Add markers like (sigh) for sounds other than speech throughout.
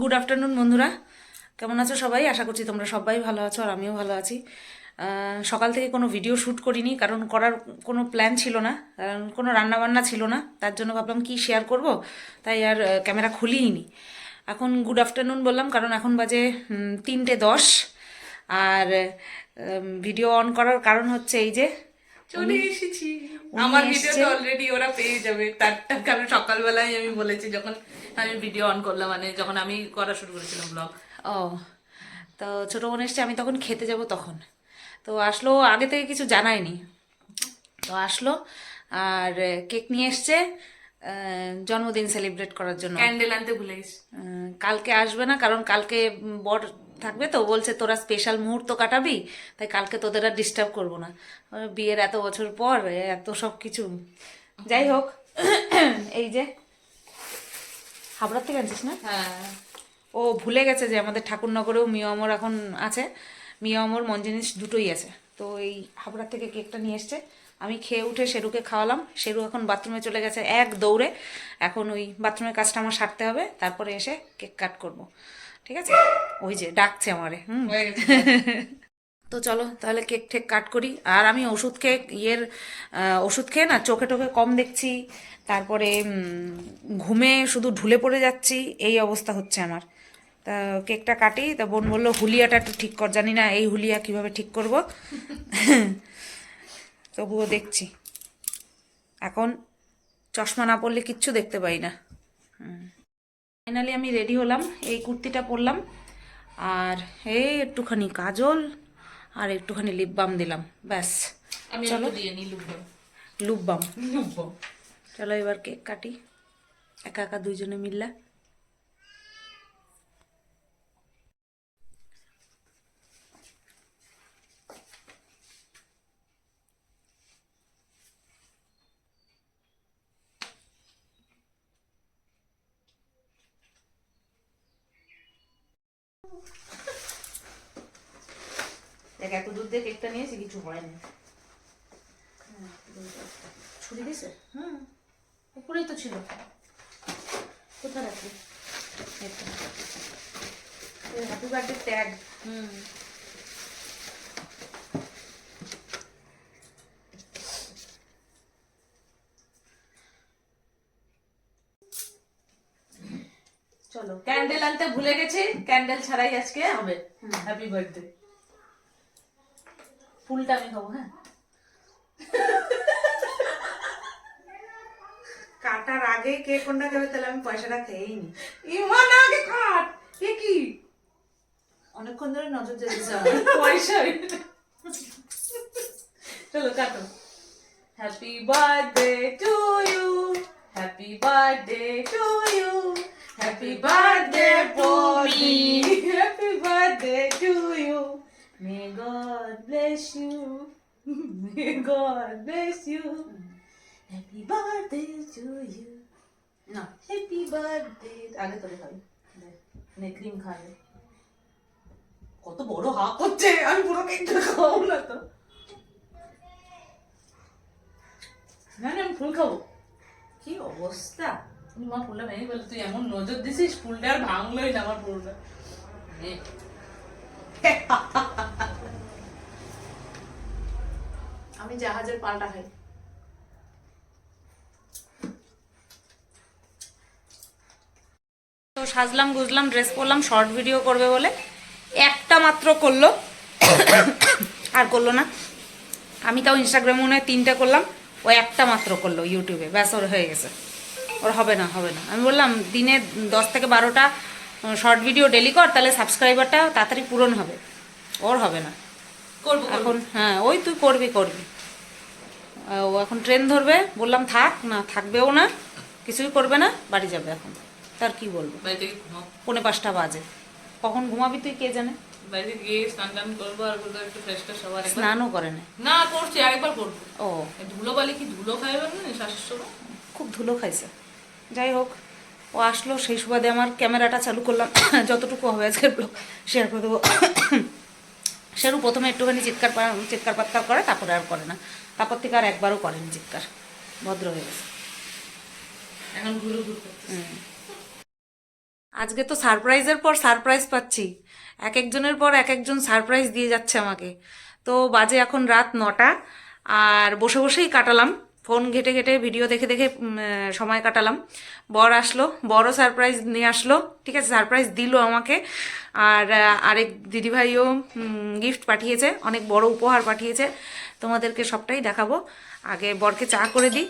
Good afternoon বন্ধুরা। কেমন আছো সবাই? আশা করছি তোমরা সবাই ভালো আছো আর আমিও ভালো আছি। সকাল থেকে কোনো ভিডিও শ্যুট করিনি, কারণ করার কোনো প্ল্যান ছিল না, কারণ কোনো রান্নাবান্না ছিল না, তার জন্য ভাবলাম কি শেয়ার করব, তাই আর ক্যামেরা খুলিনি এখন গুড আফটারনুন বললাম, কারণ এখন বাজে তিনটে দশ। আর ভিডিও অন করার কারণ হচ্ছে এই যে চলে এসেছি। আমার ভিডিও তো অলরেডি ওরা পেয়ে যাবে। তারটা কারণ সকালবেলায় আমি বলেছি যখন আমি ভিডিও অন করলাম মানে যখন আমি করা শুরু করেছিলাম ব্লগ ও তো ছোটো বোন এসছে আমি তখন খেতে যাব তখন। তো আসলো আগে থেকে কিছু জানায়নি। তো আসলো আর কেক নিয়ে এসছে জন্মদিন সেলিব্রেট করার জন্য। ক্যান্ডেল আনতে ভুলে গেছি। কালকে আসবে না কারণ কালকে বর থাকবে তো বলছে তোরা স্পেশাল মুহূর্ত কাটাবি তাই কালকে তোদের আর ডিস্টার্ব করব না। বিয়ের এত বছর পর এত সব কিছু। যাই হোক (coughs) এই যে হাবড়ার থেকে আনছিস না? হ্যাঁ। ও ভুলে গেছে যে আমাদের ঠাকুরনগরেও মিয়া অমর এখন আছে। মিয়া অমর মঞ্জিনিস দুটোই আছে। তো এই হাবড়া থেকে কেকটা নিয়ে এসছে। আমি খেয়ে উঠে শেরুকে খাওয়ালাম। শেরু এখন বাথরুমে চলে গেছে এক দৌড়ে। এখন ওই বাথরুমের কাজটা আমার সারতে হবে। তারপরে এসে কেক কাট করব। ঠিক আছে? ওই যে ডাকছে আমারে হুম। তো চলো তাহলে কেক ঠেক কাট করি। আর আমি ওষুধ খেয়ে ইয়ের ওষুধ খেয়ে না চোখে টোখে কম দেখছি। তারপরে ঘুমে শুধু ঢুলে পড়ে যাচ্ছি এই অবস্থা হচ্ছে আমার। তা কেকটা কাটি তা বোন বলল হুলিয়াটা একটু ঠিক কর। জানি না এই হুলিয়া কীভাবে ঠিক করব। (laughs) তবুও দেখছি। এখন চশমা না পড়লে কিচ্ছু দেখতে পাই না। ফাইনালি আমি রেডি হলাম এই কুর্তিটা পরলাম। আর এই একটুখানি কাজল আর একটুখানি লিপ বাম দিলাম ব্যাস। চলো। দিয়ে নি লুপ বাম চলো এবার কেক কাটি। একা একা দুইজনে মিললা। দেখ এত দূর দিয়ে কেকটা নিয়েছি কিছু হয়নি। ছুরি দিছে হুম। উপরেই তো ছিল। কোথায় রাখবি? হ্যাপি বার্থডে ট্যাগ হুম। চলো। ক্যান্ডেল আনতে ভুলে গেছি। ক্যান্ডেল ছাড়াই আজকে হবে। হ্যাপি বার্থডে ফুলটা আমি খাব হ্যাঁ? কাটার আগে কে কোনটা খাবে তাহলে আমি পয়সাটা খেয়েই নি ইমান আগে কাট। এ কি? অনেকক্ষণ ধরে নজর যেতেছে আমার পয়সা। চলো কাটো। Happy birthday to you happy birthday to you happy birthday Poppy happy birthday to you may God bless you may God bless you happy birthday to you না হ্যাপি বার্থডে আগে তোরে খাবি নে ক্রিম খাবে কত বড় হা করছে আমি পুরো কেকটা খাব না তো না না আমি ফুল খাব কি অবস্থা তুমি মা ফুলটা ভেঙে বলে তুই এমন নজর দিছিস ফুলটা আর ভাঙলোই না আমার ফুলটা। আমি জাহাজের পাল্টা খাই। তো সাজলাম গুজলাম ড্রেস পরলাম শর্ট ভিডিও করবে বলে একটা মাত্র করল। আর করল না। আমি তাও ইনস্টাগ্রামে মনে হয় তিনটে করলাম ও একটা মাত্র করল ইউটিউবে ব্যাস ওর হয়ে গেছে। ওর হবে না হবে না। আমি বললাম দিনে দশ থেকে বারোটা শর্ট ভিডিও ডেলি কর তাহলে সাবস্ক্রাইবারটা তাড়াতাড়ি পূরণ হবে। ওর হবে না। করব। এখন হ্যাঁ ওই তুই করবি করবি। ও এখন ট্রেন ধরবে বললাম থাক না থাকবেও না কিছুই করবে না বাড়ি যাবে এখন। তার কি বলব? পৌনে পাঁচটা বাজে। কখন ঘুমাবি তুই কে জানে? একবার স্নানও করে না। না করছি আরেকবার করব। ও। ধুলো বালি কি ধুলো খাইবেন না শাশুর খুব ধুলো খাইছে। যাই হোক ও আসলো সেই সুবাদে আমার ক্যামেরাটা চালু করলাম। (coughs) যতটুকু হবে আজকের ব্লগ শেয়ার করে দেবো। (coughs) সেরু প্রথমে একটুখানি চিৎকার চিৎকার পাৎকার করে তারপরে আর করে না। তারপর থেকে আর একবারও করেনি চিৎকার। ভদ্র হয়ে গেছে। এখন ঘুরু ঘুরু আজকে তো সারপ্রাইজের পর সারপ্রাইজ পাচ্ছি। এক একজনের পর এক একজন সারপ্রাইজ দিয়ে যাচ্ছে আমাকে। তো বাজে এখন রাত নটা আর বসে বসেই কাটালাম। ফোন ঘেটে ঘেটে ভিডিও দেখে দেখে সময় কাটালাম। বর আসলো বড় সারপ্রাইজ নিয়ে আসলো ঠিক আছে? সারপ্রাইজ দিল আমাকে। আর আরেক দিদিভাইও গিফট পাঠিয়েছে অনেক বড় উপহার পাঠিয়েছে। তোমাদেরকে সবটাই দেখাবো। আগে বরকে চা করে দিই।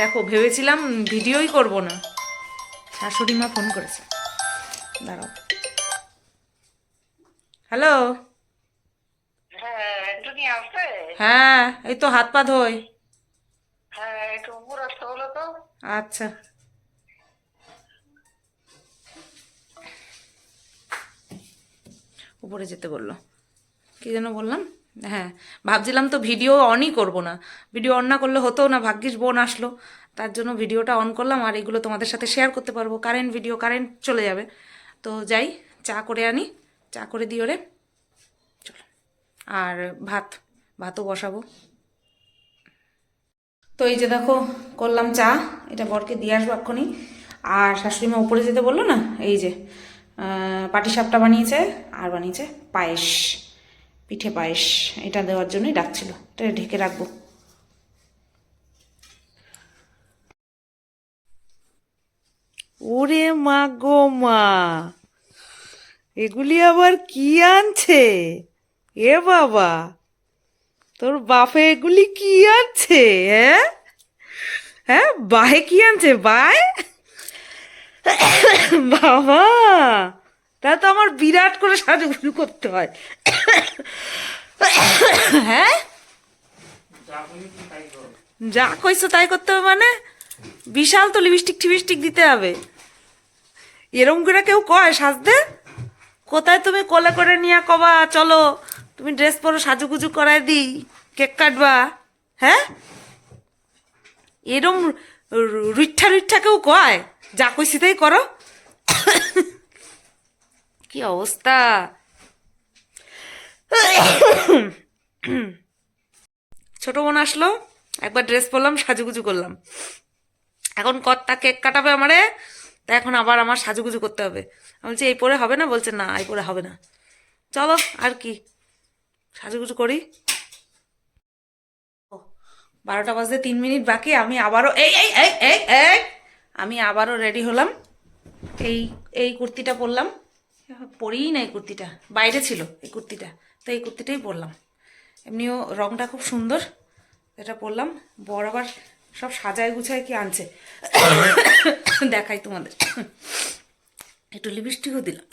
দেখো ভেবেছিলাম ভিডিওই করব না। শাশুড়ি মা ফোন করেছে। দাঁড়াও। হ্যালো হ্যাঁ হ্যাঁ এই তো হাত পা ধোয় হ্যাঁ একটু উপর আসতে হলো তো আচ্ছা। উপরে যেতে বলল। কি যেন বললাম? হ্যাঁ ভাবছিলাম তো ভিডিও অনই করব না। ভিডিও অন না করলে হতো না, ভাগ্যিস বোন আসলো। তার জন্য ভিডিওটা অন করলাম আর এগুলো তোমাদের সাথে শেয়ার করতে পারব। কারেন্ট ভিডিও কারেন্ট চলে যাবে। তো যাই, চা করে আনি। চা করে দিই ওরে চলো। আর ভাত, ভাতও বসাবো। তো এই যে দেখো, করলাম চা, এটা বরকে দিয়ে আসব এক্ষুনি। আর শাশুড়ি মা উপরে যেতে বলল না? এই যে পাটি সাপটা বানিয়েছে, আর বানিয়েছে পায়েস, পিঠে পায়েস। এটা দেওয়ার জন্যই ডাকছিল। এটা ঢেকে রাখব। ওরে মা গো মা, এগুলি আবার কি আনছে? এ বাবা তোর বাপে এগুলি কি আনছে হ্যাঁ? হ্যাঁ বাহে কি আনছে বায় বাবা, তা তো আমার বিরাট করে সাজুগুজু করতে হয়। হ্যাঁ? যা কইছো তাই করতে হবে মানে? বিশাল তো লিপস্টিক টিপস্টিক দিতে হবে। এরম করে কেউ কয়, সাজতে? কোথায় তুমি কোলে করে নিয়ে কবা, চলো। তুমি ড্রেস পরো, সাজুগুজু করায় দিই, কেক কাটবা হ্যাঁ? এরম রুইঠা রুইঠা কেউ কয়? যা কইছি তাই করো। (coughs) কি অবস্থা? (coughs) ছোট বোন আসলো, একবার ড্রেস পরলাম, সাজুগুজু করলাম। এখন কর্তা কেক কাটাবে আমারে, তা এখন আবার আমার সাজুগুজু করতে হবে। আমি বলছি, এই পরে হবে না? বলছে, না, এই পরে হবে না। চলো, আর কি। সাজুগুজু করি। ও, বারোটা বাজতে তিন মিনিট বাকি আমি আবারও এই এই এই এই এই! আমি আবারও রেডি হলাম। এই এই কুর্তিটা পরলাম। পরেই না এই কুর্তিটা বাইরে ছিল এই কুর্তিটা তো এই কুর্তিটাই পরলাম। এমনিও রংটা খুব সুন্দর এটা পরলাম। বড় আবার সব সাজায় গুছায় কি আনছে? দেখাই তোমাদের। একটু লিপস্টিকও দিলাম।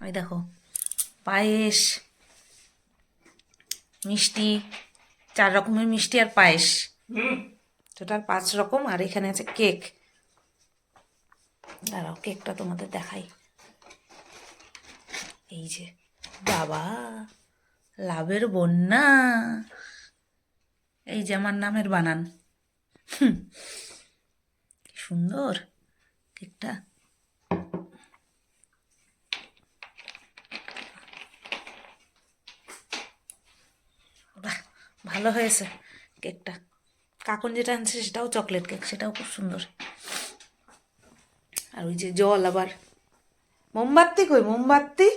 ওই দেখো পায়েস। মিষ্টি চার রকমের মিষ্টি আর পায়েস। টোটাল পাঁচ রকম আর এখানে আছে কেক। দাঁড়াও কেকটা তোমাদের দেখাই। এই যে বাবা লাভের বন্যা। এই যে আমার নামের বানান। সুন্দর কেকটা বাহ ভালো হয়েছে কেকটা। কাকুন যেটা আনছে সেটাও চকলেট কেক সেটাও খুব সুন্দর। আর ওই যে জল আবার। মোমবাতি কই? মোমবাতি?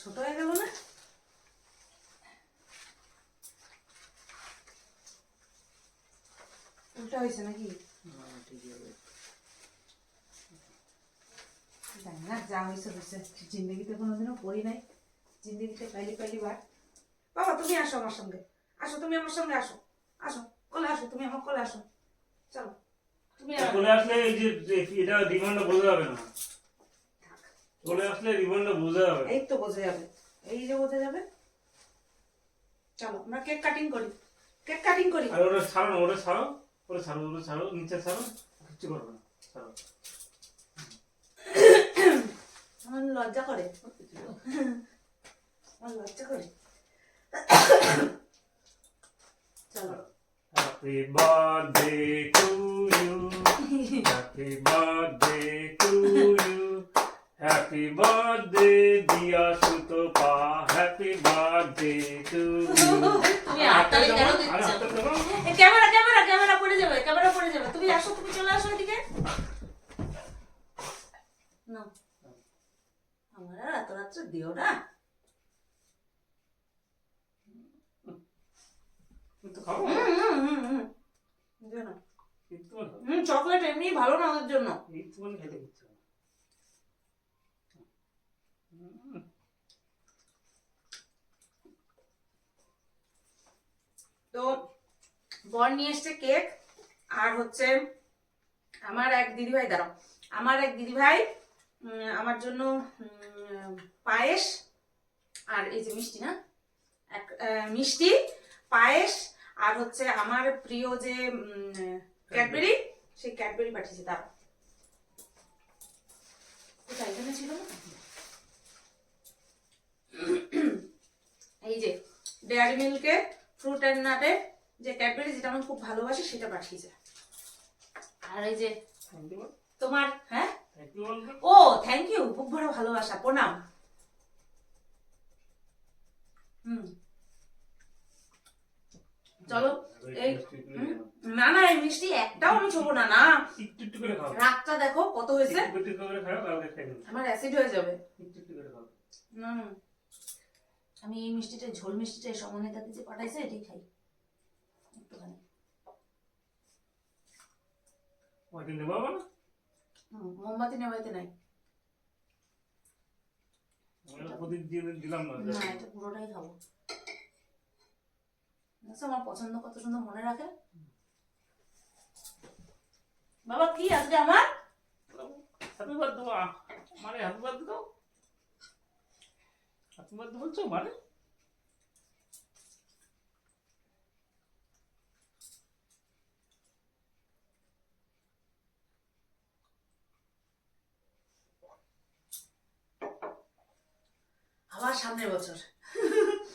ছোট হয়ে গেল না? উল্টা হয়েছে নাকি? না, যা হয়েছে হয়েছে। জিন্দগিতে কোনোদিনও পড়ি নাই। জিন্দগিতে পাইলি পাইলি বার বাবা তুমি আসো আমার সঙ্গে আসো তুমি আমার সঙ্গে আসো। আসো কোলে আসো তুমি আমার কোলে আসো। চলো তুমি। চলে আসলে এই যে এটা রিবনটা বোঝা যাবে না। চলে আসলে রিবনটা বোঝা যাবে এই তো বোঝা যাবে। এই যে বোঝা যাবে। চলো আমরা কেক কাটিং করি। কেক কাটিং করি। আর ওটা ছাড়ো ওটা ছাড়ো। ওটা ছাড়ো ওটা ছাড়ো নিচে ছাড়ো। কিচ্ছু করবে না ছাড়ো। আমার লজ্জা করে। আমার লজ্জা করে চলো happy birthday to you happy birthday to you happy birthday Diya Sutapa happy birthday to you তুমি হাততালি কেন দিচ্ছ? ক্যামেরা ক্যামেরা ক্যামেরা পড়ে যাবে ক্যামেরা পড়ে যাবে। তুমি আসো তুমি চলে আসো এদিকে। না। আমার আর এত রাত্রে দিও না। কিন্তু খাব? হুম, চকলেট এমনি ভালো না ওদের জন্য। খেতে ইচ্ছে তো বর নিয়ে এসছে কেক আর হচ্ছে আমার এক দিদিভাই দাঁড়াও। আমার এক দিদিভাই আমার জন্য পায়েস আর এই যে মিষ্টি না? এক মিষ্টি পায়েস আর হচ্ছে আমার প্রিয় যে ক্যাডবেরি সেই ক্যাডবেরি পাঠিয়েছে দাঁড়াও। কোথায় এখানে ছিল না? এই যে ডেয়ারি মিল্কে ফ্রুট অ্যান্ড নাটের যে ক্যাডবেরি যেটা আমি খুব ভালোবাসি সেটা পাঠিয়েছে। আর এই যে। তোমার হ্যাঁ? ও থ্যাংক ইউ বুক ভরা ভালোবাসা প্রণাম। হুম। চলো এই হুম, না না এই মিষ্টি একটাও আমি ছোবো না না। রাতটা দেখো কত হয়েছে। আমার অ্যাসিড হয়ে যাবে। না। আমি এই মিষ্টিটা ঝোল মিষ্টিটা সমন্বিতাতে যে পাঠাইছে এটাই খাই। একটুখানি। মোমবাতি নেবাইতে নাই। দিলাম না এটা পুরোটাই খাব। আমার পছন্দ কত সুন্দর মনে রাখে? বাবা কি আজকে আমার? হ্যাপি বার্থডে মানে হ্যাপি বার্থডে হ্যাপি বার্থডে বলছো? মানে? আবার সামনের বছর।